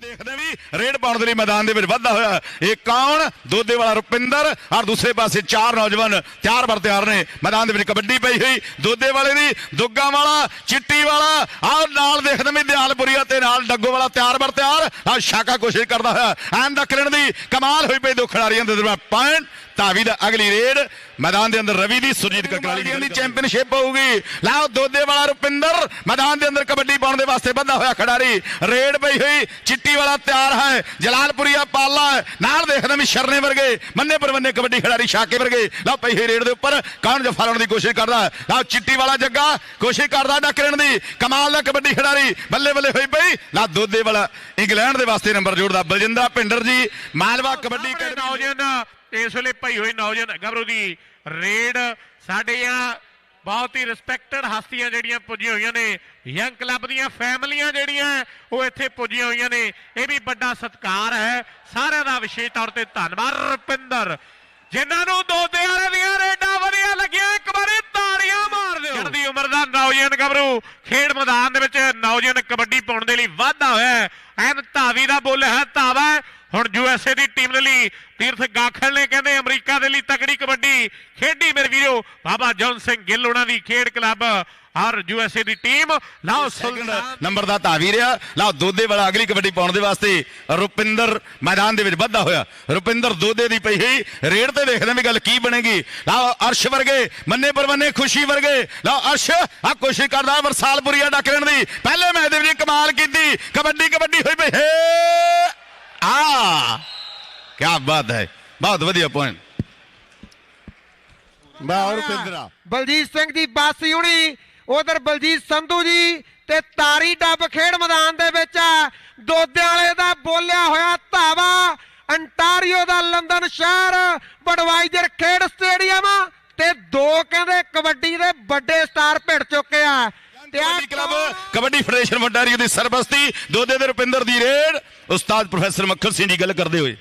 ਦੇਖਦੇ ਵੀ ਰੇਡ ਪਾਉਣ ਦੇ ਲਈ ਮੈਦਾਨ ਦੇ ਵਿੱਚ ਵਾਧਾ ਹੋਇਆ ਇਹ ਕੌਣ ਦੋਦੇ ਵਾਲਾ ਰੁਪਿੰਦਰ ਔਰ ਦੂਸਰੇ ਪਾਸੇ ਚਾਰ ਨੌਜਵਾਨ ਤਿਆਰ ਬਰ ਤਿਆਰ ਨੇ। ਮੈਦਾਨ ਦੇ ਵਿੱਚ ਕਬੱਡੀ ਪਈ ਹੋਈ, ਦੋਦੇ ਵਾਲੇ ਦੀ, ਦੁੱਗਾ ਵਾਲਾ, ਚਿੱਟੀ ਵਾਲਾ, ਆਹ ਨਾਲ ਦੇਖਦੇ ਵੀ ਦਿਆਲਪੁਰੀਆ ਤੇ ਨਾਲ ਡੱਗੋ ਵਾਲਾ ਤਿਆਰ ਬਰ ਤਿਆਰ ਆ ਸ਼ਾਕਾ ਕੋਸ਼ਿਸ਼ ਕਰਦਾ ਹੋਇਆ। ਐਨ ਦਖਲਣ ਦੀ ਕਮਾਲ ਹੋਈ ਪਈ ਦੋ ਖਿਡਾਰੀਆਂ ਦੇ ਦਰਮਿਆਨ। ਪੁਆਇੰਟ ਧਾਵੀ ਦਾ ਅਗਲੀ ਰੇਡ। ਮੈਦਾਨ ਦੇ ਅੰਦਰ ਰਵੀ ਦੀ ਸੁਰਜੀਤ ਕਕਰਾਲੀ ਦੀ ਚੈਂਪੀਅਨਸ਼ਿਪ ਹੋਊਗੀ। ਲਾਓ ਦੋਦੇ ਵਾਲਾ ਰੁਪਿੰਦਰ ਮੈਦਾਨ ਦੇ ਅੰਦਰ ਕਬੱਡੀ ਪਾਉਣ ਦੇ ਵਾਸਤੇ ਬੱਧਾ ਹੋਇਆ ਖਿਡਾਰੀ। ਰੇਡ ਪਈ ਹੋਈ ਚਿੱਟੀ ਵਾਲਾ ਤਿਆਰ ਹੈ ਜਲਾਲਪੁਰੀਆ ਪਾਲਾ। ਨਾਲ ਦੇਖਦੇ ਵੀ ਸ਼ਰਨੇ ਵਰਗੇ ਮੰਨੇ ਪਰਵੰਨੇ ਕਬੱਡੀ ਖਿਡਾਰੀ ਸ਼ਾਕੇ ਵਰਗੇ। ਲਓ ਪਈ ਹੋਈ ਰੇਡ ਦੇ ਉੱਪਰ ਕੌਣ ਜਫਾ ਲਾਉਣ ਦੀ ਕੋਸ਼ਿਸ਼ ਕਰਦਾ? ਲਓ ਚਿੱਟੀ ਵਾਲਾ ਜੱਗਾ ਕੋਸ਼ਿਸ਼ ਕਰਦਾ ਡੱਕਣ ਦੀ। ਕਮਾਲ ਦਾ ਕਬੱਡੀ ਖਿਡਾਰੀ ਬੱਲੇ ਬੱਲੇ ਹੋਈ ਪਈ। ਲਾ ਦੋਦੇ ਵਾਲਾ ਇੰਗਲੈਂਡ ਦੇ ਵਾਸਤੇ ਨੰਬਰ ਜੋੜਦਾ ਬਲਜਿੰਦਰਾ ਭਿੰਡਰ ਜੀ। ਮਾਲਵਾ ਕਬੱਡੀ ਅਕੈਡਮੀ ਨੌਜਵਾਨ ਇਸ ਵੇਲੇ ਪਈ ਹੋਈ ਨੌਜਵਾਨ ਗੱਭਰੂ ਦੀ ਰੇਡ ਸਾਡੀਆਂ ਬਹੁਤ ਹੀ ਰਿਸਪੈਕਟਡ ਹਸਤੀਆਂ ਜਿਹੜੀਆਂ ਪੁੱਜੀਆਂ ਹੋਈਆਂ ਨੇ। ਯੰਗ ਕਲੱਬ ਦੀਆਂ ਫੈਮਲੀਆਂ ਜਿਹੜੀਆਂ ਉਹ ਇੱਥੇ ਪੁੱਜੀਆਂ ਹੋਈਆਂ ਨੇ। ਇਹ ਵੀ ਵੱਡਾ ਸਤਿਕਾਰ ਹੈ। ਸਾਰਿਆਂ ਦਾ ਵਿਸ਼ੇਸ਼ ਤੌਰ ਤੇ ਧੰਨਵਾਦ ਰੁਪਿੰਦਰ। ਜਿਨ੍ਹਾਂ ਨੂੰ ਦੋ ਵਾਲੇ ਦੀਆਂ ਰੇਡਾਂ ਵਧੀਆ ਲੱਗੀਆਂ, ਇੱਕ ਵਾਰੀ ਤਾੜੀਆਂ ਮਾਰ ਦਿਓ। ਚੜ੍ਹਦੀ ਉਮਰ ਦਾ ਨੌਜਵਾਨ ਗੱਭਰੂ ਖੇਡ ਮੈਦਾਨ ਦੇ ਵਿੱਚ ਨੌਜਵਾਨ ਕਬੱਡੀ ਪਾਉਣ ਦੇ ਲਈ ਵਾਧਾ ਹੋਇਆ ਐਨ ਧਾਵੀ ਦਾ ਬੁੱਲ ਹੈ, ਧਾਵਾ ਹੁਣ ਯੂਐਸਏ ਦੀ ਟੀਮ ਦੇ ਲਈ ਤੀਰਥ ਗਾਖਲ ਨੇ ਕਹਿੰਦੇ ਅਮਰੀਕਾ ਦੇ ਲਈ ਤਕੜੀ ਕਬੱਡੀ ਖੇਡੀ ਮੇਰੇ ਵੀਰੋ। ਬਾਬਾ ਜੌਨ ਸਿੰਘ ਗਿੱਲ ਉਹਨਾਂ ਦੀ ਖੇਡ ਕਲੱਬ ਔਰ ਯੂਐਸਏ ਦੀ ਟੀਮ। ਲਾਓ ਨੰਬਰ ਦਾ ਧਾਵੀ ਰਿਹਾ। ਲਓ ਦੋਦੇ ਵਾਲਾ ਅਗਲੀ ਕਬੱਡੀ ਪਾਉਣ ਦੇ ਵਾਸਤੇ ਰੁਪਿੰਦਰ ਮੈਦਾਨ ਦੇ ਵਿੱਚ ਵੱਧਾ ਹੋਇਆ। ਰੁਪਿੰਦਰ ਦੋਦੇ ਦੀ ਪਈ ਹੋਈ ਰੇਡ ਤੇ ਦੇਖਦੇ ਵੀ ਗੱਲ ਕੀ ਬਣੇਗੀ। ਲਓ ਅਰਸ਼ ਵਰਗੇ ਮੰਨੇ ਪਰਵੰਨੇ ਖੁਸ਼ੀ ਵਰਗੇ। ਲਓ ਅਰਸ਼ ਆ ਕੋਸ਼ਿਸ਼ ਕਰਦਾ ਵਰਸਾਲਪੁਰੀਆ ਡੱਕਣ ਦੀ। ਪਹਿਲੇ ਮੈਚ ਦੇ ਵਿੱਚ ਕਮਾਲ ਕੀਤੀ। ਕਬੱਡੀ ਕਬੱਡੀ ਹੋਈ ਪਈ। ਹੇ! ਆ ਕੀ ਬਾਤ ਹੈ ਬਹੁਤ ਵਧੀਆ ਪੁਆਇੰਟ ਵਾਹ ਰੁਪਿੰਦਰਾ ਬਲਜੀਤ ਸਿੰਘ ਦੀ ਬਾਸੀ ਹੁਣੀ ਉਧਰ ਬਲਜੀਤ ਸੰਧੂ ਜੀ ਤੇ ਤਾਰੀ ਡੱਬ ਖੇਡ ਮੈਦਾਨ ਦੇ ਵਿੱਚ ਦੋਦੇ ਵਾਲੇ ਦਾ ਬੋਲਿਆ ਹੋਇਆ ਧਾਵਾ ਅੰਟਾਰੀਓ ਦਾ ਲੰਡਨ ਸ਼ਹਿਰ ਬਡਵਾਈਜ਼ਰ ਖੇਡ ਸਟੇਡੀਅਮ ਤੇ ਦੋ ਕਹਿੰਦੇ ਕਬੱਡੀ ਦੇ ਵੱਡੇ ਸਟਾਰ ਭਿੜ ਚੁੱਕੇ ਆ। ਕਬੱਡੀ ਕਲੱਬ ਕਬੱਡੀ ਫੈਡਰੇਸ਼ਨ ਮੰਡਾਰੀ ਦੀ ਸਰਬਸਤੀ ਦੋਦੇ ਦੇ ਰੁਪਿੰਦਰ ਦੀ ਰੇਡ। ਉਸਤਾਦ ਪ੍ਰੋਫੈਸਰ ਮੱਖਰ ਸਿੰਘ ਦੀ ਗੱਲ ਕਰਦੇ ਹੋਏ।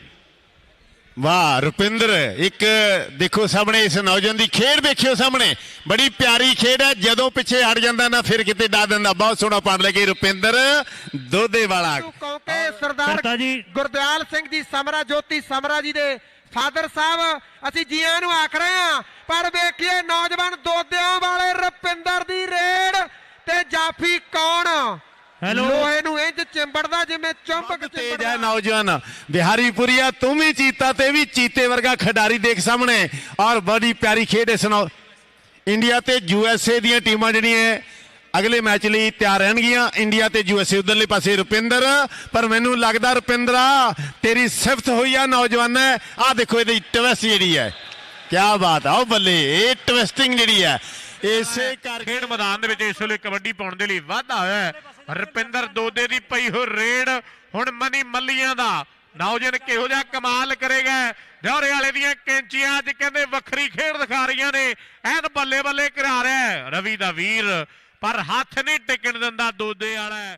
ਵਾਹ ਰੁਪਿੰਦਰ ਇੱਕ ਦੇਖੋ ਸਾਹਮਣੇ ਇਸ ਨੌਜਵਾਨ ਦੀ ਖੇਡ ਦੇਖਿਓ ਸਾਹਮਣੇ। ਬੜੀ ਪਿਆਰੀ ਖੇਡ ਹੈ ਜਦੋਂ ਪਿੱਛੇ ਹਟ ਜਾਂਦਾ ਨਾ ਫਿਰ ਕਿਤੇ ਡਾ ਦਿੰਦਾ। ਬਹੁਤ ਸੋਹਣਾ ਪੜ ਲੱਗੇ ਰੁਪਿੰਦਰ ਦੋਦੇ ਵਾਲਾ। ਕਿਉਂਕਿ ਸਰਦਾਰ। ਗੁਰਦਿਆਲ ਸਿੰਘ ਜੀ ਸਮਰਾ ਜੋਤੀ ਸਮਰਾ ਜੀ ਦੇ ਫਾਦਰ ਸਾਹਿਬ ਅਸੀਂ ਜੀਆਂ ਨੂੰ ਆਖ ਰਹੇ ਹਾਂ ਪਰ ਵੇਖੀਏ ਨੌਜਵਾਨ ਦੋਦਿਆਂ ਵਾਲੇ ਰੁਪਿੰਦਰ ਦੀ ਰੇਡ। ਤੇ ਜਾਫੀ ਕੌਣ? ਹੈਲੋ। ਲੋਹੇ ਨੂੰ ਇੰਜ ਚਿੰਬੜਦਾ ਜਿਵੇਂ ਚੁੰਬਕ ਤੇਜ ਹੈ ਨੌਜਵਾਨ। ਬਿਹਾਰੀਪੁਰੀਆ ਤੂੰ ਵੀ ਚੀਤਾ ਤੇ ਵੀ ਚੀਤੇ ਵਰਗਾ ਖਿਡਾਰੀ ਦੇਖ ਸਾਹਮਣੇ। ਔਰ ਬੜੀ ਪਿਆਰੀ ਖੇਡ ਇਸ ਨੌ ਇੰਡੀਆ ਤੇ ਯੂਐਸਏ ਦੀਆਂ ਟੀਮਾਂ ਜਿਹੜੀਆਂ ਅਗਲੇ ਮੈਚ ਲਈ ਤਿਆਰ ਰਹਿਣਗੀਆਂ। ਇੰਡੀਆ ਤੇ ਯੂਐਸਏ ਉਧਰਲੇ ਪਾਸੇ ਰੁਪਿੰਦਰ। ਪਰ ਮੈਨੂੰ ਲੱਗਦਾ ਰੁਪਿੰਦਰਾ ਤੇਰੀ ਸਿਫਤ ਹੋਈ ਆ ਨੌਜਵਾਨ ਆ ਦੇਖੋ ਇਹਦੀ ਟਵਿਸਟ ਜਿਹੜੀ ਹੈ ਕੀ ਬਾਤ ਆ ਉਹ ਬੱਲੇ ਇਹ ਟਵਿਸਟਿੰਗ ਜਿਹੜੀ ਹੈ ਇਸੇ ਕਰਕੇ ਖੇਡ ਮੈਦਾਨ ਦੇ ਵਿੱਚ ਇਸ ਵੇਲੇ ਕਬੱਡੀ ਪਾਉਣ ਦੇ ਲਈ ਵਾਧਾ ਹੋਇਆ ਹੈ। ਰੁਪਿੰਦਰ ਦੋਦੇ ਦੀ ਪਈ ਹੋ ਰੇਡ ਹੁਣ ਮਨੀ ਮੱਲੀਆਂ ਦਾ। ਨੌਜਵਾਨ ਕਿਹੋ ਜਿਹਾ ਕਮਾਲ ਕਰੇਗਾ ਜੌਰੇ ਵਾਲੇ ਦੀਆਂ ਕੈਂਚੀਆਂ ਅੱਜ ਕਹਿੰਦੇ ਵੱਖਰੀ ਖੇਡ ਦਿਖਾ ਰਹੀਆਂ ਨੇ। ਐਨ ਬੱਲੇ ਬੱਲੇ ਕਰਾ ਰਿਹਾ ਰਵੀ ਦਾ ਵੀਰ ਪਰ ਹੱਥ ਨਹੀਂ ਟਿਕਣ ਦਿੰਦਾ ਦੋਦੇ ਵਾਲਾ